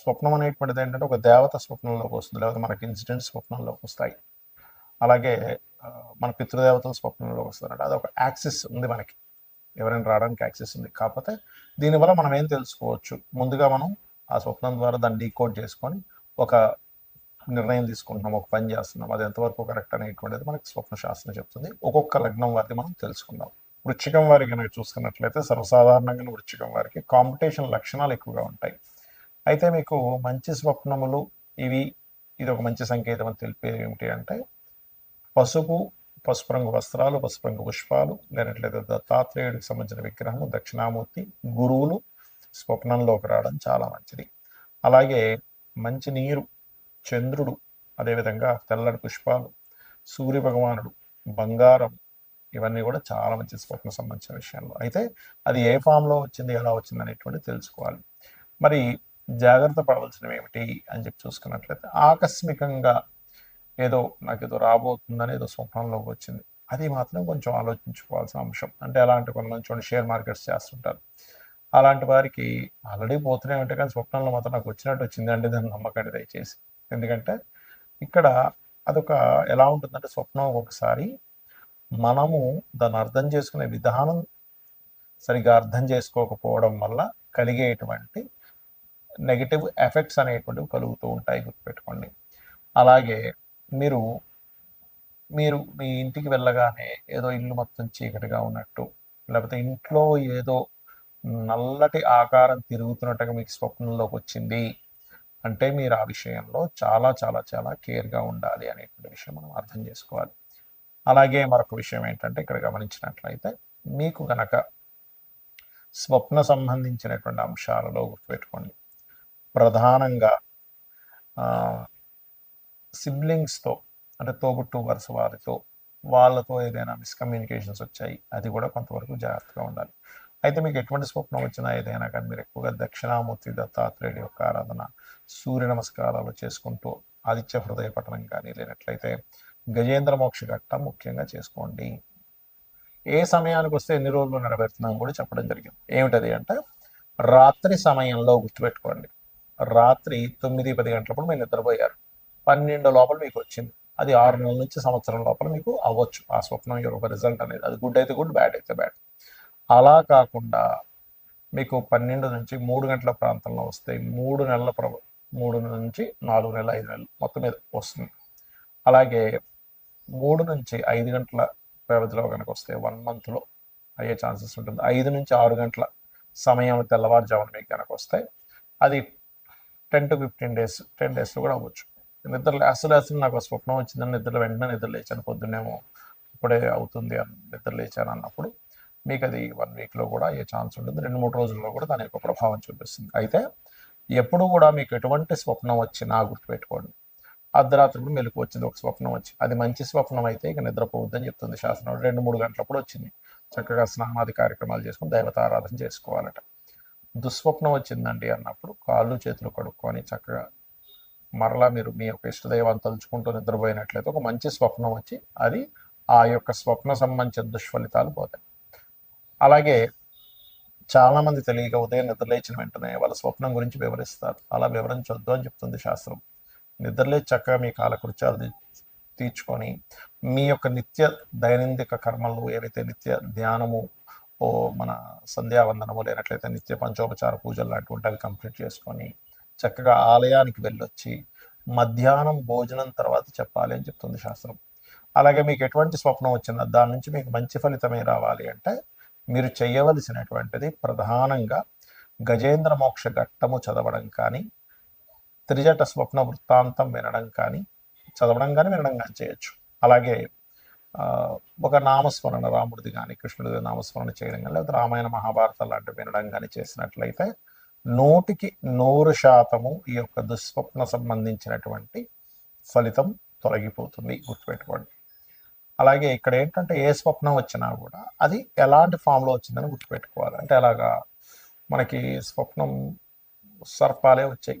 స్వప్నం అనేటువంటిది ఏంటంటే ఒక దేవత స్వప్నంలోకి వస్తుంది లేకపోతే మనకి ఇన్సిడెంట్స్ స్వప్నంలోకి వస్తాయి. అలాగే మన పితృదేవతల స్వప్నంలోకి వస్తారంట అది ఒక యాక్సిస్ ఉంది మనకి. ఎవరైనా రావడానికి యాక్సెస్ ఉంది. కాకపోతే దీనివల్ల మనం ఏం తెలుసుకోవచ్చు? ముందుగా మనం ఆ స్వప్నం ద్వారా దాన్ని డీకోడ్ చేసుకొని ఒక నిర్ణయం తీసుకుంటున్నాం ఒక పని చేస్తున్నాం. అది ఎంతవరకు కరెక్ట్ అనేటువంటిది మనకి స్వప్న శాస్త్రం చెప్తుంది. ఒక్కొక్క లగ్నం వారిది మనం తెలుసుకుందాం. వృచ్చికం వారికి కనుక చూసుకున్నట్లయితే సర్వసాధారణంగా వృచ్చికం వారికి కాంపిటీషన్ లక్షణాలు ఎక్కువగా ఉంటాయి. అయితే మీకు మంచి స్వప్నములు ఇవి ఇది ఒక మంచి సంకేతం అని తెలిపేది ఏమిటి అంటే పసుపు పసుపు రంగు వస్త్రాలు పసుపు రంగు పుష్పాలు లేనట్లయితే దత్తాత్రేయుడికి సంబంధించిన విగ్రహము దక్షిణామూర్తి గురువులు స్వప్నంలోకి రావడం చాలా మంచిది. అలాగే మంచి నీరు చంద్రుడు అదేవిధంగా తెల్లటి పుష్పాలు సూర్య భగవానుడు బంగారం ఇవన్నీ కూడా చాలా మంచి స్వప్న సంబంధించిన విషయంలో. అయితే అది ఏ ఫామ్లో వచ్చింది ఎలా వచ్చింది అనేటువంటి తెలుసుకోవాలి. మరి జాగ్రత్త పడవలసినవి ఏమిటి అని చెప్పి చూసుకున్నట్లయితే ఆకస్మికంగా ఏదో నాకు ఏదో రాబోతుందని ఏదో స్వప్నంలోకి వచ్చింది. అది మాత్రం కొంచెం ఆలోచించుకోవాల్సిన అంశం. అంటే అలాంటి కొంతమంది చూడండి షేర్ మార్కెట్స్ చేస్తుంటారు. అలాంటి వారికి ఆల్రెడీ పోతూనే అంటే కానీ స్వప్నంలో మాత్రం నాకు వచ్చినట్టు వచ్చింది దాన్ని నమ్మకండి దయచేసి. ఎందుకంటే ఇక్కడ అదొక ఎలా ఉంటుందంటే స్వప్నం ఒకసారి మనము దాన్ని అర్థం చేసుకునే విధానం సరిగా అర్థం చేసుకోకపోవడం వల్ల కలిగేటువంటి నెగిటివ్ ఎఫెక్ట్స్ అనేటువంటివి కలుగుతూ ఉంటాయి గుర్తుపెట్టుకోండి. అలాగే మీరు మీరు మీ ఇంటికి వెళ్ళగానే ఏదో ఇల్లు మొత్తం చీకటిగా ఉన్నట్టు లేకపోతే ఇంట్లో ఏదో నల్లటి ఆకారం తిరుగుతున్నట్టుగా మీకు స్వప్నంలోకి వచ్చింది అంటే మీరు ఆ విషయంలో చాలా చాలా చాలా కేర్గా ఉండాలి అనేటువంటి విషయం మనం అర్థం చేసుకోవాలి. అలాగే మరొక విషయం ఏంటంటే ఇక్కడ గమనించినట్లయితే మీకు గనక స్వప్న సంబంధించినటువంటి అంశాలలో గుర్తుపెట్టుకోండి. ప్రధానంగా సిబ్లింగ్స్తో అంటే తోబుట్టు వరుస వారితో వాళ్ళతో ఏదైనా మిస్కమ్యూనికేషన్స్ వచ్చాయి అది కూడా కొంతవరకు జాగ్రత్తగా ఉండాలి. అయితే మీకు ఎటువంటి స్వప్నం వచ్చినా ఏదైనా కానీ మీరు ఎక్కువగా దక్షిణామూర్తి దత్తాత్రేయుడి యొక్క ఆరాధన సూర్య నమస్కారాలు చేసుకుంటూ ఆదిత్య హృదయ పఠనం కానీ లేనట్లయితే గజేంద్ర మోక్ష ఘట్టం ముఖ్యంగా చేసుకోండి. ఏ సమయానికి వస్తే ఎన్ని రోజులు నెరవేరుతున్నాం కూడా చెప్పడం జరిగింది. ఏమిటది అంటే రాత్రి సమయంలో గుర్తుపెట్టుకోండి. రాత్రి తొమ్మిది పది గంటలప్పుడు మీరు నిద్రపోయారు. పన్నెండు లోపల మీకు వచ్చింది. అది ఆరు నెలల నుంచి సంవత్సరం లోపల మీకు అవ్వచ్చు. ఆ స్వప్నం యొక్క రిజల్ట్ అనేది. అది గుడ్ అయితే గుడ్ బ్యాడ్ అయితే బ్యాడ్ అలా కాకుండా మీకు పన్నెండు నుంచి మూడు గంటల ప్రాంతంలో వస్తే మూడు నెలల ప్ర మూడు నుంచి నాలుగు నెలలు ఐదు నెలలు మొత్తం మీద వస్తుంది. అలాగే మూడు నుంచి ఐదు గంటల వ్యవధిలో కనుక వస్తే వన్ మంత్లో అయ్యే ఛాన్సెస్ ఉంటుంది. ఐదు నుంచి ఆరు గంటల సమయం తెల్లవారుజామున మీకు కనుక వస్తే అది ten to fifteen days ten డేస్లో కూడా అవ్వచ్చు. నిద్ర అసలు అసలు నాకు స్వప్నం వచ్చిందని నిద్ర వెంటనే నిద్ర లేచాను. పొద్దున్నేమో ఇప్పుడే అవుతుంది అని నిద్ర లేచాను అన్నప్పుడు మీకు అది వన్ వీక్లో కూడా అయ్యే ఛాన్స్ ఉంటుంది. రెండు మూడు రోజుల్లో కూడా దాని యొక్క ప్రభావం చూపిస్తుంది. అయితే ఎప్పుడు కూడా మీకు ఎటువంటి స్వప్నం వచ్చినా గుర్తుపెట్టుకోండి. అర్ధరాత్రి మెలకు వచ్చింది ఒక స్వప్నం వచ్చి. అది మంచి స్వప్నం అయితే ఇక నిద్రపోవద్దని చెప్తుంది శాసనం రెండు మూడు గంటలప్పుడు వచ్చింది. చక్కగా స్నానాది కార్యక్రమాలు చేసుకుని దైవతారాధన చేసుకోవాలట. దుస్వప్నం వచ్చిందండి అన్నప్పుడు కాళ్ళు చేతులు కడుక్కొని చక్కగా మరలా మీరు మీ యొక్క ఇష్టదైవాన్ని తలుచుకుంటూ నిద్రపోయినట్లయితే ఒక మంచి స్వప్నం వచ్చి అది ఆ యొక్క స్వప్న సంబంధించిన దుష్ఫలితాలు పోతాయి. అలాగే చాలామంది తెలియక ఉదయం నిద్రలేచిన వెంటనే వాళ్ళ స్వప్నం గురించి వివరిస్తారు. అలా వివరించొద్దు అని చెప్తుంది శాస్త్రం. నిద్రలేచి చక్కగా మీ కాలకృత్యాలు తీర్చుకొని మీ యొక్క నిత్య దైనందిక కర్మలు ఏవైతే నిత్య ధ్యానము మన సంధ్యావందనము లేనట్లయితే నిత్య పంచోపచార పూజలు లాంటివి అవి కంప్లీట్ చేసుకొని చక్కగా ఆలయానికి వెళ్ళొచ్చి మధ్యాహ్నం భోజనం తర్వాత చెప్పాలి అని చెప్తుంది శాస్త్రం. అలాగే మీకు ఎటువంటి స్వప్నం వచ్చిందో దాని నుంచి మీకు మంచి ఫలితమే రావాలి అంటే మీరు చేయవలసినటువంటిది ప్రధానంగా గజేంద్ర మోక్ష ఘట్టము చదవడం కానీ త్రిజట స్వప్న వృత్తాంతం వినడం కానీ చదవడం కానీ వినడం కానీ చేయొచ్చు. అలాగే ఒక నామస్మరణ రాముడిది కానీ కృష్ణుడిది నామస్మరణ చేయడం కానీ లేదా రామాయణ మహాభారత లాంటివి వినడం కానీ చేసినట్లయితే నూటికి నూరు శాతము ఈ యొక్క దుస్వప్న సంబంధించినటువంటి ఫలితం తొలగిపోతుంది గుర్తుపెట్టుకోండి. అలాగే ఇక్కడ ఏంటంటే ఏ స్వప్నం వచ్చినా కూడా అది ఎలాంటి ఫామ్లో వచ్చిందని గుర్తుపెట్టుకోవాలి. అంటే అలాగా మనకి స్వప్నం సర్పాలే వచ్చాయి.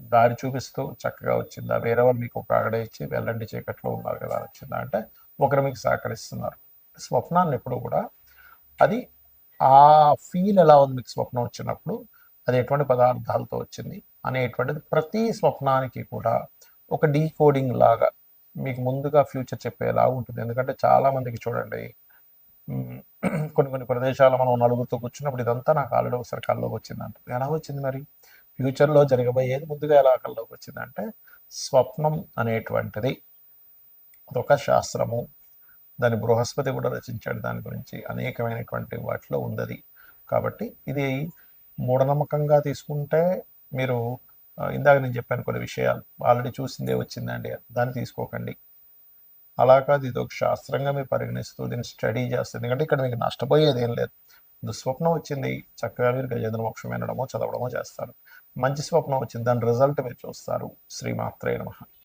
దారి చూపిస్తూ చక్కగా వచ్చిందా? వేరే వాళ్ళు మీకు ఒక ఆగడ ఇచ్చి వెళ్ళండి చీకట్లో ఉన్నారు కదా వచ్చిందా? అంటే ఒకరు మీకు సహకరిస్తున్నారు. స్వప్నాన్ని ఎప్పుడు కూడా అది ఆ ఫీల్ ఎలా ఉంది మీకు స్వప్నం వచ్చినప్పుడు? అది ఎటువంటి పదార్థాలతో వచ్చింది? అనేటువంటిది ప్రతి స్వప్నానికి కూడా ఒక డీకోడింగ్ లాగా మీకు ముందుగా ఫ్యూచర్ చెప్పేలా ఉంటుంది. ఎందుకంటే చాలా మందికి చూడండి కొన్ని కొన్ని ప్రదేశాలు మనం నలుగురితో కూర్చున్నప్పుడు ఇదంతా నాకు ఆల్రెడీ ఒకసారి కల్లోకి వచ్చిందంట. ఎలా వచ్చింది మరి? ఫ్యూచర్లో జరగబోయేది ముందుగా ఎలా కల్లోకి వచ్చిందంటే స్వప్నం అనేటువంటిది. అదొక శాస్త్రము. దాని బృహస్పతి కూడా రచించాడు. దాని గురించి అనేకమైనటువంటి వాటిలో ఉందది. కాబట్టి ఇది మూఢనమ్మకంగా తీసుకుంటే మీరు ఇందాక నేను చెప్పాను కొన్ని విషయాలు. ఆల్రెడీ చూసిందే వచ్చిందండి. దాన్ని తీసుకోకండి. అలా కాదు ఇది ఒక శాస్త్రంగా మీరు పరిగణిస్తూ దీన్ని స్టడీ చేస్తారు ఎందుకంటే ఇక్కడ మీకు నష్టపోయేది ఏం లేదు. దుస్వప్నం వచ్చింది. చక్కగా మీరు గజేంద్ర మోక్షం వినడమో చదవడమో చేస్తారు. మంచి స్వప్నం వచ్చింది. దాని రిజల్ట్ మీరు చూస్తారు. శ్రీమాత్రే నమ.